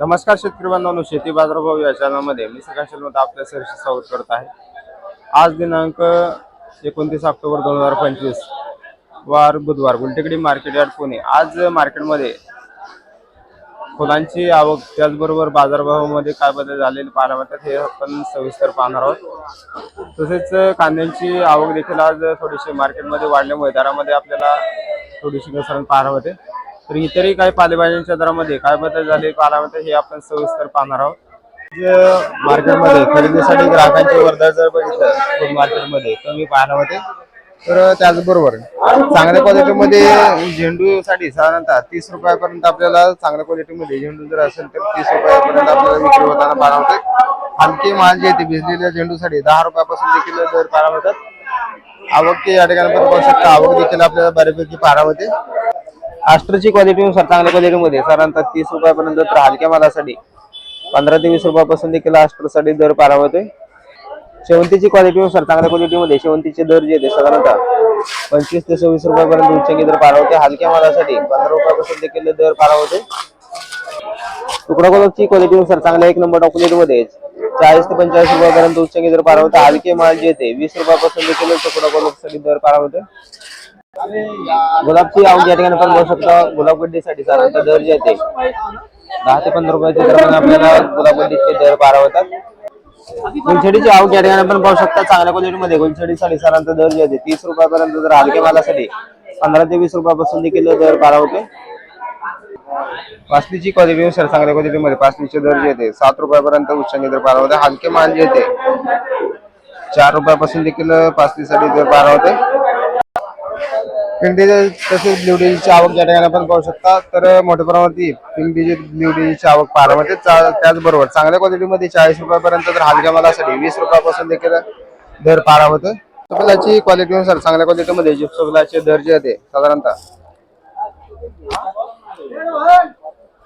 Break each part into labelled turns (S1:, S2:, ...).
S1: नमस्कार शेतकरी बांधवांनो शेती बाजारभाव या चॅनलमध्ये मी सकाळमध्ये आपल्या सरशी स्वागत करत आहे. आज दिनांक एकोणतीस ऑक्टोबर दोन हजार पंचवीस वार बुधवार गुलटेकडी मार्केट यार्ड पुणे. आज मार्केटमध्ये फुलांची आवक त्याचबरोबर बाजारभावामध्ये काय बदल झालेले पाहायला मिळतात हे आपण सविस्तर पाहणार आहोत. तसेच कांद्यांची आवक देखील आज थोडीशी मार्केटमध्ये वाढल्यामुळे दरामध्ये आपल्याला थोडीशी घसरण पाहायला होते तर इतरही काही पालेभाज्यांच्या दरामध्ये काय बदल झाले पाहायला हे आपण सविस्तर पाहणार आहोत. मार्केटमध्ये खरेदीसाठी ग्राहकांची वर्धा जर बघितलं मार्केटमध्ये कमी पाहायला होते. तर त्याचबरोबर चांगल्या क्वालिटीमध्ये झेंडूसाठी साधारणतः तीस रुपयापर्यंत आपल्याला चांगल्या क्वालिटीमध्ये झेंडू जर असेल तर तीस रुपयापर्यंत आपल्याला विक्री होताना पाहायला होते हलकी माल जे येते भिजलेल्या झेंडूसाठी दहा रुपयापासून देखील दर पाहायला मिळतात. आवक या ठिकाणी पण पाहू शकता आवक देखील आपल्याला बऱ्यापैकी पाहायला होते आस्टरची क्वालिटीनुसार चांगल्या क्वालिटीमध्ये साधारणतः तीस रुपयापर्यंत तर हलक्या मालासाठी. पंधरा ते वीस रुपयापासून देखील आस्टरसाठी दर पाहायला मिळते शेवंतीची क्वालिटीनुसार चांगल्या क्वालिटीमध्ये शेवंतीचे दर जे येते साधारणतः पंचवीस ते सव्वीस रुपयापर्यंत उच्चांकी दर पारावते हलक्या मालासाठी पंधरा रुपयापासून देखील दर पारावते होते तुकडा कोलपची क्वालिटीनुसार चांगल्या एक नंबरमध्ये चाळीस ते पंचाळीस रुपयापर्यंत उच्चांकी दर पारावते हलके माल जे येते वीस रुपयापासून देखील तुकडा कोलकसाठी दर पारावते होते गुलाबची आवक या ठिकाणी आपण बघू शकता. गुलाब गड्डीसाठी साधारणतः दर जे येते दहा ते पंधरा रुपयाच्या दरम्यान आपल्याला गुलाब गड्डीचे दर बारा होतात. गुलछडीची आवक या ठिकाणी आपण पाहू शकता. चांगल्या क्वालिटीमध्ये गुलछडीसाठी साधारणतः दर जे येते तीस रुपयापर्यंत जर हलक्या मालासाठी पंधरा ते वीस रुपयापासून देखील दर बारा होते. पासलीची क्वालिटीनुसार चांगल्या क्वालिटीमध्ये पासलीचे दर जे येते सात रुपयापर्यंत उच्चांकी दर बारा होते. हलके माल जे येते चार रुपयापासून देखील पासलीसाठी दर बारा होते. पिंडी तसेच ब्ल्यूडीची आवक या ठिकाणी आपण पाहू शकता तर मोठ्या प्रमाणावरती पिंडीची ब्ल्यूडीची आवक पारामध्ये त्याचबरोबर चांगल्या क्वालिटीमध्ये चाळीस रुपयापर्यंत तर हलक्या मालासाठी वीस रुपयापासून देखील दर पारा होते चिप्सोलाची क्वालिटीनुसार चांगल्या क्वालिटीमध्ये चिप्सोलाचे दर जे आहे साधारणतः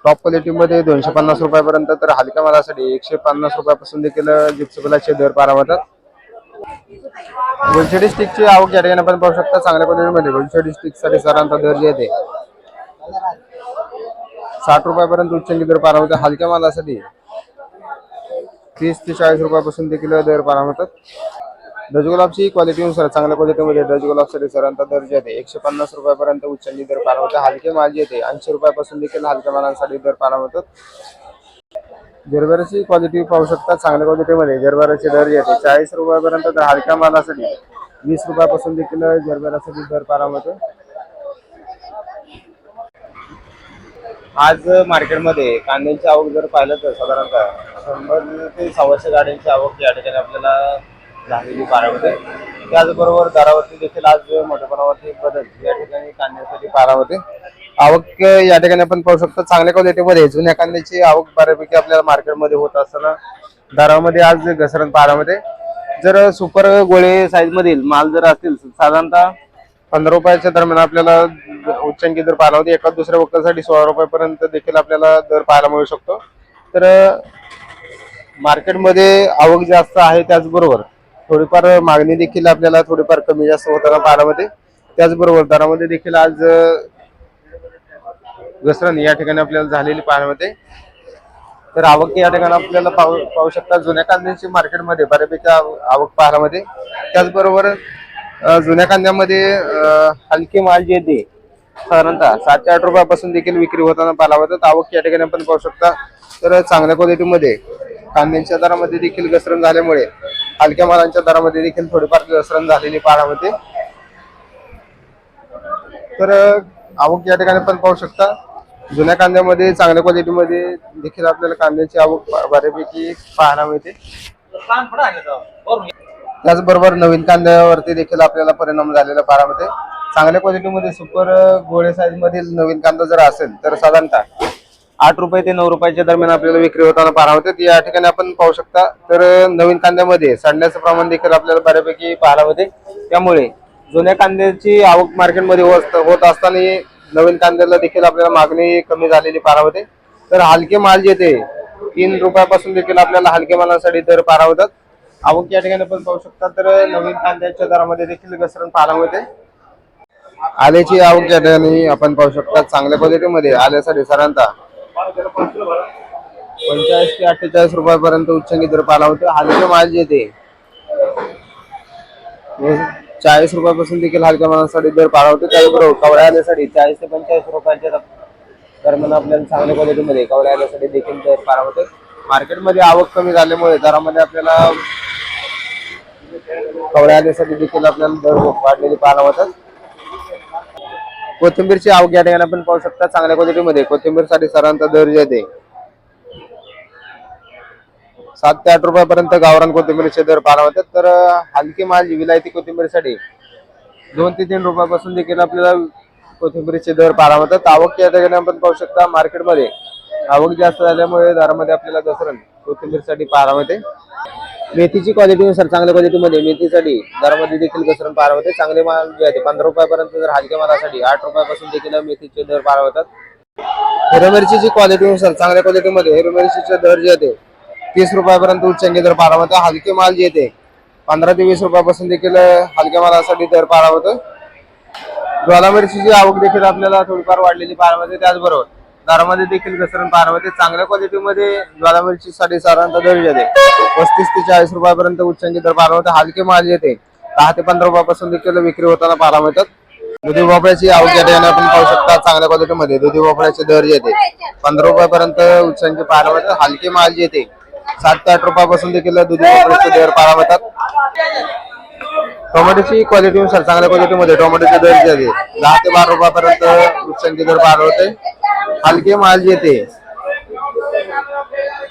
S1: टॉप क्वालिटीमध्ये दोनशे पन्नास रुपयापर्यंत तर हलक्या मालासाठी एकशे पन्नास रुपयापासून देखील जिप्सोलाचे दर पारा होतात गुलछडी स्टिकची आवक या ठिकाणी आपण पाहू शकता चांगल्या क्वालिटीमध्ये गुलछडी स्टिकसाठी सरांचा दर्जा दर जे येते. साठ रुपयापर्यंत उच्चंकी दर पारा होते. हलक्या मालासाठी तीस ते चाळीस रुपयापासून देखील दर पारा होतात. रजगुलाबची क्वालिटीनुसार चांगल्या क्वालिटीमध्ये रजगुलाबसाठी सरांचा दर जे येते एकशे पन्नास रुपयापर्यंत उच्चंकी दर पारा होते. हलके माल जे येते ऐंशी रुपयापासून देखील हलक्या मालांसाठी दर पारा होतात. जरभराची क्वालिटी पाहू शकता चांगल्या क्वालिटीमध्ये जरभराचे दर येते. चाळीस रुपयापर्यंत तर हलक्या मालासाठी वीस रुपयापासून देखील जरभरासाठी दर पारा होतो आज मार्केटमध्ये कांद्यांची आवक जर पाहिलं तर साधारणतः शंभर ते सव्वाशे गाड्यांची आवक या ठिकाणी आपल्याला झालेली पारा होते त्याचबरोबर दरावरती देखील आज मोठ्या बदल या ठिकाणी कांद्यासाठी पारा होते आवक या ठिकाणी आपण पाहू शकतो चांगल्या क्वालिटीमध्ये जुन्या कांद्याची आवक बऱ्यापैकी आपल्याला मार्केटमध्ये होत असताना दरामध्ये आज घसरण पारामध्ये जर सुपर गोळे साईज मधील माल जर असतील साधारणतः पंधरा रुपयाच्या दरम्यान आपल्याला उच्चांकी दर पाहायला होते एका दुसऱ्या वक्तासाठी सोळा रुपयापर्यंत देखील आपल्याला दर पाहायला मिळू शकतो. तर मार्केटमध्ये आवक जास्त आहे त्याचबरोबर थोडीफार मागणी देखील आपल्याला थोडीफार कमी जास्त होताना पाहायला मिळते. त्याचबरोबर दरामध्ये देखील आज घसरण या ठिकाणी आपल्याला झालेली पाहायला तर आवक या ठिकाणी आपल्याला पाहू पाहू शकता जुन्या कांद्यांची मार्केटमध्ये बऱ्यापैकी आवक पाहायला मिळते त्याचबरोबर जुन्या कांद्यामध्ये हलकी माल जे येते साधारणतः सात ते आठ रुपयापासून देखील विक्री होताना पाहायला मिळतात. आवक या ठिकाणी आपण पाहू शकता. तर चांगल्या क्वालिटीमध्ये कांद्यांच्या दरामध्ये देखील घसरण झाल्यामुळे हलक्या मालांच्या दरामध्ये देखील थोडीफार घसरण झालेली पाहायला मिळते. तर आवक या ठिकाणी आपण पाहू शकता. जुन्या कांद्यामध्ये चांगल्या क्वालिटीमध्ये देखील आपल्याला कांद्याची आवक बऱ्यापैकी पाहायला मिळते. त्याचबरोबर नवीन कांद्यावरती देखील आपल्याला परिणाम झालेला पाहायला मिळते. चांगल्या क्वालिटीमध्ये सुपर गोळे साईज मधील नवीन कांदा जर असेल तर साधारणतः आठ रुपये ते नऊ रुपयाच्या दरम्यान आपल्याला विक्री होताना पाहायला होते या ठिकाणी आपण पाहू शकता तर नवीन कांद्यामध्ये सडण्याचं प्रमाण देखील आपल्याला बऱ्यापैकी पाहायला होते त्यामुळे जुन्या कांद्याची आवक मार्केटमध्ये होत होत असताना नवीन कांद्याला देखील आपल्याला मागणी कमी झालेली पारावते. होते तर हलके माल जे ते तीन रुपयापासून देखील आपल्याला हलके मालासाठी दर पारा होतात आवक या ठिकाणी पण पाहू शकता तर नवीन कांद्याच्या दरामध्ये देखील घसरण पाहायला मिळते. आल्याची आवक या ठिकाणी आपण पाहू शकता चांगल्या क्वालिटीमध्ये आल्यासाठी साधारणतः पंचेचाळीस ते अठ्ठेचाळीस रुपयापर्यंत उच्चंगी दर पाला होते हलके माल जे ते चाळीस रुपयापासून देखील हलक्या मानासाठी दर पाला होते. त्याचबरोबर कवड्या आल्यासाठी चाळीस ते पंचेचाळीस रुपयाच्या दरम्यान आपल्याला चांगल्या क्वालिटीमध्ये कवड्या आल्यासाठी देखील दर पाला होते. मार्केटमध्ये आवक कमी झाल्यामुळे दरामध्ये आपल्याला कवड्या आल्यासाठी देखील आपल्याला दर वाढलेले पाहायला होतात कोथिंबीरची आवक या ठिकाणी आपण पाहू शकता. चांगल्या क्वालिटीमध्ये कोथिंबीरसाठी सरांचा दर जे आहे सात ते आठ रुपयापर्यंत गावरान कोथिंबीरचे दर पार होतात तर हलकी माल जी विलायती कोथिंबीरसाठी दोन ते तीन रुपयापासून देखील आपल्याला कोथिंबीरचे दर पारा होतात आवक या ठिकाणी आपण पाहू शकता मार्केटमध्ये आवक जास्त झाल्यामुळे दरामध्ये आपल्याला घसरण कोथिंबीरसाठी पाहायला होते. मेथीची क्वालिटीनुसार चांगल्या क्वालिटीमध्ये मेथीसाठी दरामध्ये देखील घसरण पाहायला होते. चांगले माल जे आहे पंधरा रुपयापर्यंत जर हलक्या मालासाठी आठ रुपयापासून देखील मेथीचे दर पाहायला होतात. हिरव्या मिरचीची क्वालिटीनुसार चांगल्या क्वालिटीमध्ये हिरव्या मिरचीचे दर जे आहे ते तीस रुपयापर्यंत उच्चांकी दर पाहायला होता हलके माल जे येते पंधरा ते वीस रुपयापासून देखील हलक्या मालासाठी दर पाहायला होतं ज्वाला मिरचीची आवक देखील आपल्याला थोडीफार वाढलेली पाहायला मिळते. त्याचबरोबर दरामध्ये देखील घसरण पाहायला मिळते. चांगल्या क्वालिटीमध्ये ज्वाला मिरचीसाठी साधारणतः दर येते. पस्तीस ते चाळीस रुपयापर्यंत उच्चांकी दर पाहायला होते हलके माल येते दहा ते पंधरा रुपयापासून देखील विक्री होताना पाहायला मिळतात. दुधी भोपळ्याची आवक या ठिकाणी आपण पाहू शकता चांगल्या क्वालिटीमध्ये दुधी भोपळ्याचे दर जे येते पंधरा रुपयापर्यंत उच्चांकी पाहायला मिळतात. हलके माल जे येते सात ते आठ रुपयापासून देखील दुधी भोपळ्याचे दर पाहायला मिळतात. टोमॅटोची क्वालिटीनुसार चांगल्या क्वालिटीमध्ये टोमॅटोचे दर जे आहे दहा ते बारा रुपयापर्यंत उच्चांकी दर पाहायला होते हलके माल जे येते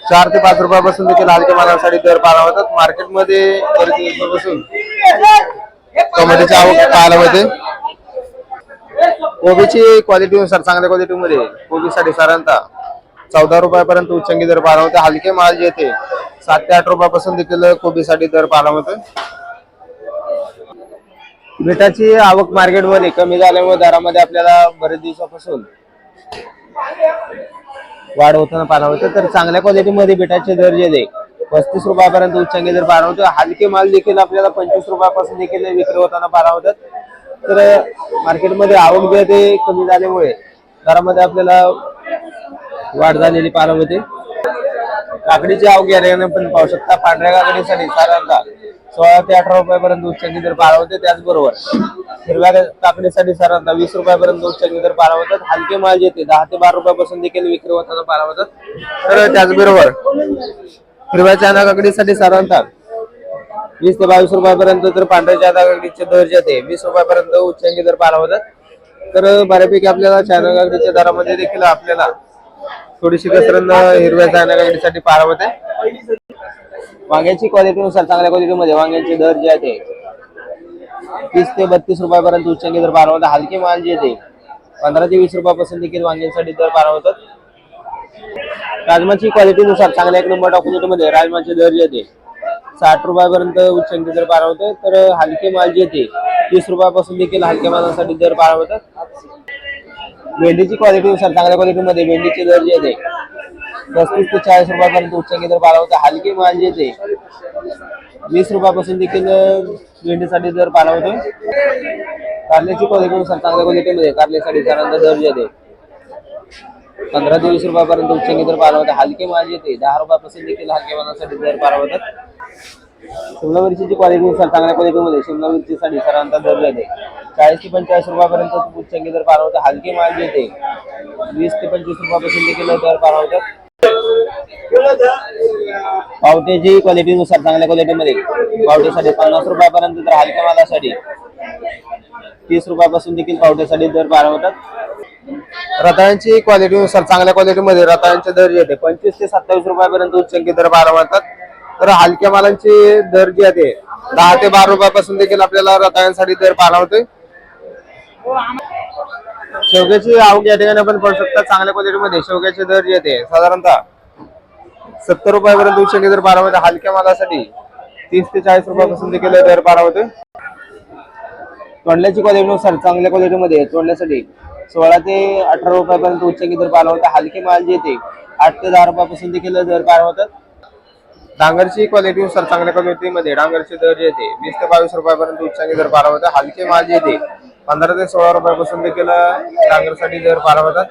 S1: चार ते पाच रुपयापासून देखील हलके मालासाठी दर पाहायला होतात मार्केटमध्ये बरेच दिवसापासून टोमॅटोची आवक पाहायला मिळते. कोबीची क्वालिटीनुसार चांगल्या क्वालिटीमध्ये कोबीसाठी साधारणतः चौदा रुपयापर्यंत उच्चंगी दर पाहायला होते हलके माल जे येते सात ते आठ रुपयापासून देखील कोबीसाठी दर पाहायला होते मिठाची आवक मार्केटमध्ये कमी झाल्यामुळे दरामध्ये आपल्याला बरेच दिवसापासून वाढ होताना पाहायला होतं तर चांगल्या क्वालिटीमध्ये बिटाचे दर जे पस्तीस रुपयापर्यंत उच्चांकी दर पाहायला होतं हलके माल देखील आपल्याला पंचवीस रुपयापासून देखील विक्री होताना पाहायला होतात तर मार्केटमध्ये आवक जे ते कमी झाल्यामुळे दरामध्ये आपल्याला वाढ झालेली पाहायला होते काकडीची आवक पण पाहू शकता. पांढऱ्या काकडीसाठी साधारणतः सोळा ते अठरा रुपयापर्यंत उच्चांकी दर पाळवते होते. त्याचबरोबर हिरव्या काकडीसाठी साधारणतः वीस रुपयापर्यंत उच्चांकी दर पाळवतात हलके माल जे दहा ते बारा रुपयापासून देखील विक्री होताना पाळवतात होतात. तर त्याचबरोबर हिरव्या चाना काकडीसाठी साधारणतः वीस ते बावीस रुपयापर्यंत तर पांढऱ्या चाना काकडीचे दर जे वीस रुपयापर्यंत उच्चांकी दर पाळवतात तर बऱ्यापैकी आपल्याला चाना काकडीच्या दरामध्ये देखील आपल्याला थोडीशी घसरण हिरव्या जाण्यासाठी काकडीसाठी पाहायला होते वांग्याची क्वालिटीनुसार चांगल्या क्वालिटीमध्ये वांग्याचे दर जे आहे तीस ते बत्तीस रुपयापर्यंत उच्चांकी दर पार होतात हलके माल जे ते. पंधरा ते वीस रुपयापासून देखील वांग्यांसाठी दर पार होतात राजमाची क्वालिटीनुसार चांगल्या एक नंबरमध्ये राजमाचे दर जे ते. साठ रुपयापर्यंत उच्चांकी दर पार होते तर हलके माल जे ते तीस रुपयापासून देखील हलक्या मालासाठी दर पार होतात भेंडीची क्वालिटीनुसार चांगल्या क्वालिटीमध्ये भेंडीचे दर जे ते पस्तीस ते चाळीस रुपयापर्यंत उच्चांकी दर पाला होते. हलके माल जे ते वीस रुपयापासून देखील भेंडीसाठी दर पाला होतो. कारल्याची क्वालिटीनुसार चांगल्या क्वालिटीमध्ये कारल्यासाठी साधारणतः दर जे ते पंधरा ते वीस रुपयापर्यंत उच्चांकी दर पाला होता. हलके माल जे ते दहा रुपयापासून देखील हलके मालासाठी दर पाला होतात. शिमला मिरचीची क्वालिटीनुसार चांगल्या क्वालिटीमध्ये शिमला मिरचीसाठी सरांचा दर जे चाळीस ते पंचेचाळीस रुपयापर्यंत चंगी दर पारवतात हलकी माल येते. वीस ते पंचवीस रुपयापासून देखील दर पारवतात होतात पावट्याची क्वालिटीनुसार चांगल्या क्वालिटीमध्ये पावट्यासाठी पन्नास रुपयापर्यंत तर हलक्या मालासाठी. तीस रुपयापासून देखील पावट्यासाठी दर पार होतात रताळ्यांची क्वालिटीनुसार चांगल्या क्वालिटीमध्ये रताळ्यांचे दर येते. पंचवीस ते सत्तावीस रुपयापर्यंत उच्चंकी दर पारवतात तर हलक्या मालांचे दर जे आहे दहा ते बारा रुपयापासून देखील आपल्याला रताळ्यांसाठी दर पाला होते शेवग्याची आवक या ठिकाणी आपण पडू शकता चांगल्या क्वालिटीमध्ये शेवग्याचे दर जे येते साधारणतः सत्तर रुपयापर्यंत उच्चांकी दर पारा होते हलक्या मालासाठी तीस ते चाळीस रुपयापासून देखील दर पारा होते तोंडल्याची क्वालिटीनुसार चांगल्या क्वालिटीमध्ये तोंडल्यासाठी सोळा ते अठरा रुपयापर्यंत उच्चांकी दर पारा होते हलके माल जे येते आठ ते दहा रुपयापासून देखील दर पारा होतात डांगरची क्वालिटीनुसार चांगल्या क्वालिटीमध्ये डांगरचे दर जे येते. वीस ते बावीस रुपयापर्यंत उच्चांकी दर पारा होतात हलके माल जे येते. पंधरा ते सोळा रुपयापासून देखील डांगरसाठी दर पारा होतात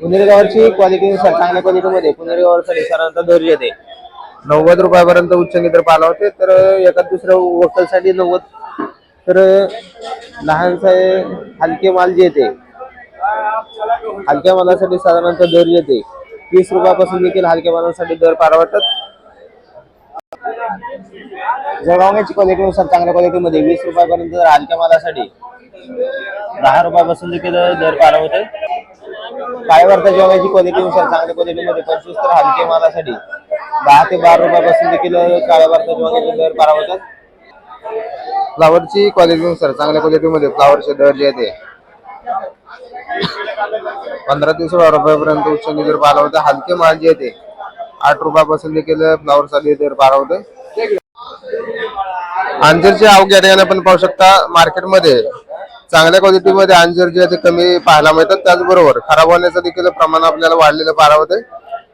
S2: पुनेरगावची क्वालिटीनुसार चांगल्या क्वालिटीमध्ये पुनेरगावसाठी साधारणतः दर येते.
S1: नव्वद रुपयापर्यंत उच्चंगी दर पाला होते
S2: तर एका दुसऱ्या वकलसाठी नव्वद. तर लहानसा हलके माल जे येते. हलक्या मालासाठी साधारणतः दर येते. वीस रुपयापासून देखील हलक्या मालासाठी दर पारवतात जळगावण्याची क्वालिटीनुसार चांगल्या क्वालिटीमध्ये वीस रुपयापर्यंत जर हलक्या मालासाठी दहा रुपयापासून देखील दर पारवते काळेवार्ता जेवणाची क्वालिटीनुसार चांगल्या क्वालिटीमध्ये पंचवीस तर हलके मालासाठी दहा ते बारा रुपयापासून देखील काळेवार्ता जेवणाचे दर पारवतात.
S1: फ्लावरची क्वालिटीनुसार चांगल्या क्वालिटीमध्ये फ्लावरचे दर जे आहे ते पंधरा ते सोळा रुपयापर्यंत उच्च दर पाला होता. हलके माल जे आहे ते. आठ रुपयापासून देखील फ्लावर चालू येते पाला होते. अंजीरचे अवघ्या ठिकाणी आपण पाहू शकता मार्केटमध्ये चांगल्या क्वालिटीमध्ये अंजीर जे आहे ते कमी पाहायला मिळतात. त्याचबरोबर खराब होण्याचं देखील प्रमाण आपल्याला वाढलेलं पाहायला होते.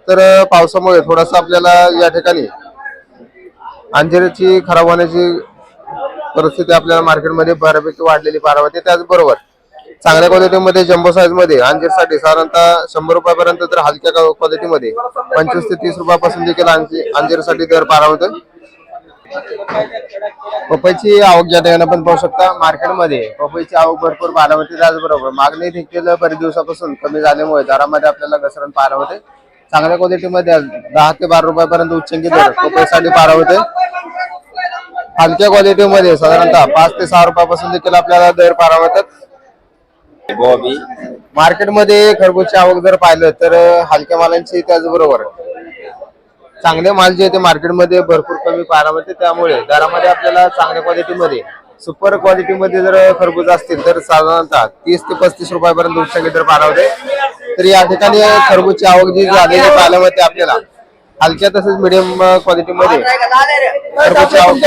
S1: तर पावसामुळे थोडंसं आपल्याला या ठिकाणी अंजिराची खराब होण्याची परिस्थिती आपल्याला मार्केटमध्ये बऱ्यापैकी वाढलेली पाहायला होते. त्याचबरोबर चांगल्या क्वालिटीमध्ये जम्बो साईजमध्ये अंजीरसाठी साधारणतः शंभर रुपयापर्यंत तर हलक्या क्वालिटीमध्ये पंचवीस ते तीस रुपयापासून देखील अंजी- अंजीरसाठी दर पारा होते पपईची आवक ज्या ठिकाणी आपण पाहू शकता मार्केटमध्ये पपईची आवक भरपूर पाहायला होते त्याचबरोबर. मागणी देखील बरेच दिवसापासून कमी झाल्यामुळे दरामध्ये आपल्याला घसरण पाहायला होते. चांगल्या क्वालिटीमध्ये दहा ते बारा रुपयापर्यंत उच्चंकी दर पपईसाठी पारा होते हलक्या क्वालिटीमध्ये साधारणतः पाच ते सहा रुपयापासून देखील आपल्याला दर पारा होतात. मार्केटमध्ये खरबूजची आवक जर पाहिलं तर हलक्या मालांची त्याचबरोबर चांगले माल जे आहे ते मार्केटमध्ये भरपूर कमी पाहायला मिळते. त्यामुळे दरामध्ये आपल्याला चांगल्या क्वालिटीमध्ये सुपर क्वालिटीमध्ये जर खरबूज असतील तर साधारणतः तीस ते पस्तीस रुपयापर्यंत उच्चंगी दर पाहायला होते तर या ठिकाणी खरबूजची आवक जी झालेली पाहायला मिळते आपल्याला हलक्या तसेच मिडियम क्वालिटीमध्ये खरबूजची आवक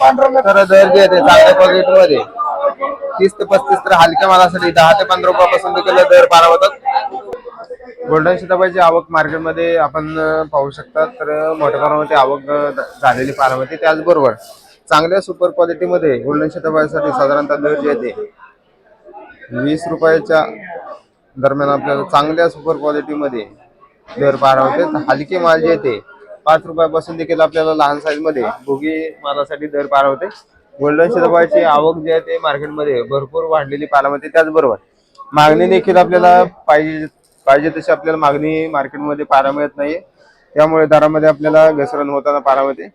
S1: पाहायला तर दर जे आहे ते चांगल्या क्वालिटीमध्ये तीस ते पस्तीस तर हलक्या मालासाठी दहा ते पंधरा रुपयापासून देखील दर पारा होतात. गोल्डन शिताबाईची आवक मार्केटमध्ये आपण पाहू शकता तर मोठ्या प्रमाणामध्ये आवक झालेली पारा होती. त्याचबरोबर चांगल्या सुपर क्वालिटीमध्ये गोल्डन सीताबाईसाठी साधारणतः दर जे आहे वीस रुपयाच्या दरम्यान आपल्याला चांगल्या सुपर क्वालिटीमध्ये दर पारा होते. हलके माल जे आहे ते पाच रुपयापासून देखील आपल्याला लहान साईजमध्ये भोगी मालासाठी दर पारा होते. गोल्डन सीताबाईची आवक जी आहे ते मार्केटमध्ये भरपूर वाढलेली पाहायला मिळते. त्याचबरोबर मागणी देखील आपल्याला पाहिजे पाहिजे तशी आपल्याला मागणी मार्केटमध्ये पाहायला मिळत नाहीये. त्यामुळे दरामध्ये आपल्याला घसरण होताना पाहायला मिळते.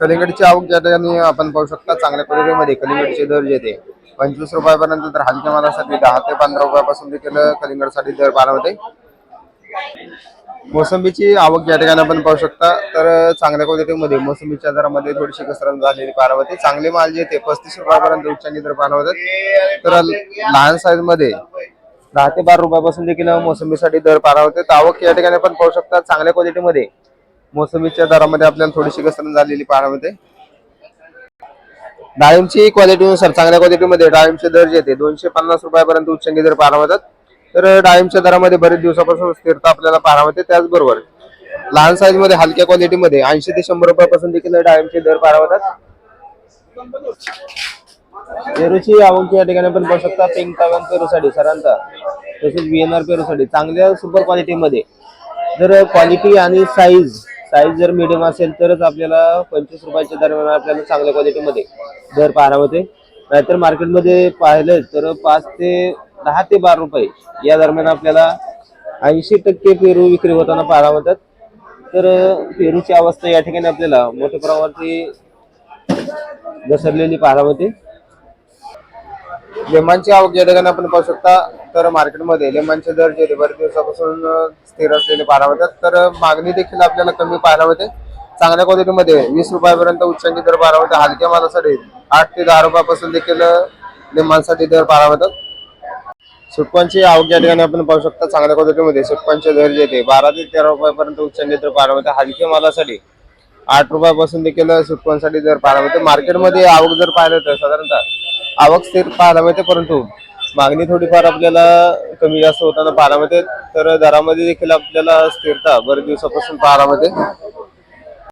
S1: कलिंगडची आवक ज्या ठिकाणी आपण पाहू शकता चांगल्या क्वालिटीमध्ये कलिंगडचे दर जे ते पंचवीस रुपयापर्यंत तर हलक्या मालासाठी दहा ते पंधरा रुपयापासून देखील कलिंगडसाठी दर होते मोसंबीची आवक या ठिकाणी आपण पाहू शकता तर चांगल्या क्वालिटीमध्ये मोसंबीच्या दरामध्ये थोडीशी घसरण झालेली पाहायला होते चांगले माल जे ते पस्तीस रुपयापर्यंत उच्चांगी दर पाहायला होतात तर लहान साईजमध्ये दहा ते बारा रुपयापासून देखील मोसंबीसाठी दर पारा होते तर आवक या ठिकाणी आपण पाहू शकता चांगल्या क्वालिटीमध्ये मोसंबीच्या दरामध्ये आपल्याला थोडीशी घसरण झालेली पाहायला होते डाळिंबची क्वालिटीनुसार चांगल्या क्वालिटीमध्ये डाळिंबचे दर जे ते दोनशे पन्नास रुपयापर्यंत उच्चंगी दर पाहायला होतात तर डाळिंबच्या दरामध्ये बरेच दिवसापासून स्थिरता आपल्याला पाहायला मिळते. त्याचबरोबर लहान साईजमध्ये हलक्या क्वालिटीमध्ये ऐंशी ते शंभर रुपयापासून देखील डाळिंबचे दर पाहायला पेरूची आवक या ठिकाणी पण पाहू शकता. पिंक तवन पेरूसाठी सरांचा तसेच व्हीएनआर पेरूसाठी चांगल्या सुपर क्वालिटीमध्ये जर क्वालिटी आणि साईज साईज जर मिडियम असेल तरच आपल्याला पंचवीस रुपयाच्या दरम्यान आपल्याला चांगल्या क्वालिटीमध्ये दर पाहायला होते नाहीतर मार्केटमध्ये पाहिलं तर पाच ते दहा ते बारा रुपये या दरम्यान आपल्याला ऐंशी टक्के पेरू विक्री होताना पाहायला होतात तर पेरूची अवस्था या ठिकाणी आपल्याला मोठ्या प्रमाणावरती घसरलेली पाहायला मिळते. लेमांची आवक या ठिकाणी आपण पाहू शकता. तर मार्केटमध्ये लेमांचे दर जे बरेच दिवसापासून स्थिर असलेले पाहायला मिळतात. तर मागणी देखील आपल्याला कमी पाहायला मिळते. चांगल्या क्वालिटीमध्ये वीस रुपयापर्यंत उच्चांकी दर पाहायला मिळते. हलक्या मालासाठी आठ ते दहा रुपयापासून देखील अं, लेमांसाठी दर पाहायला मिळतात. सुटपांची आवक या ठिकाणी आपण पाहू शकता चांगल्या क्वालिटीमध्ये सुटपांचे दर जे ते बारा ते तेरा रुपयापर्यंत उच्च नेत्र पारामध्ये हलक्या मालासाठी आठ रुपयापासून देखील सुटपांसाठी दर पाहायला मिळते मार्केटमध्ये आवक जर पाहिलं तर साधारणतः आवक स्थिर पाहायला मिळते परंतु मागणी थोडीफार आपल्याला कमी जास्त होताना पाहायला मिळते तर दरामध्ये देखील आपल्याला स्थिरता बरेच दिवसापासून पाहायला मिळते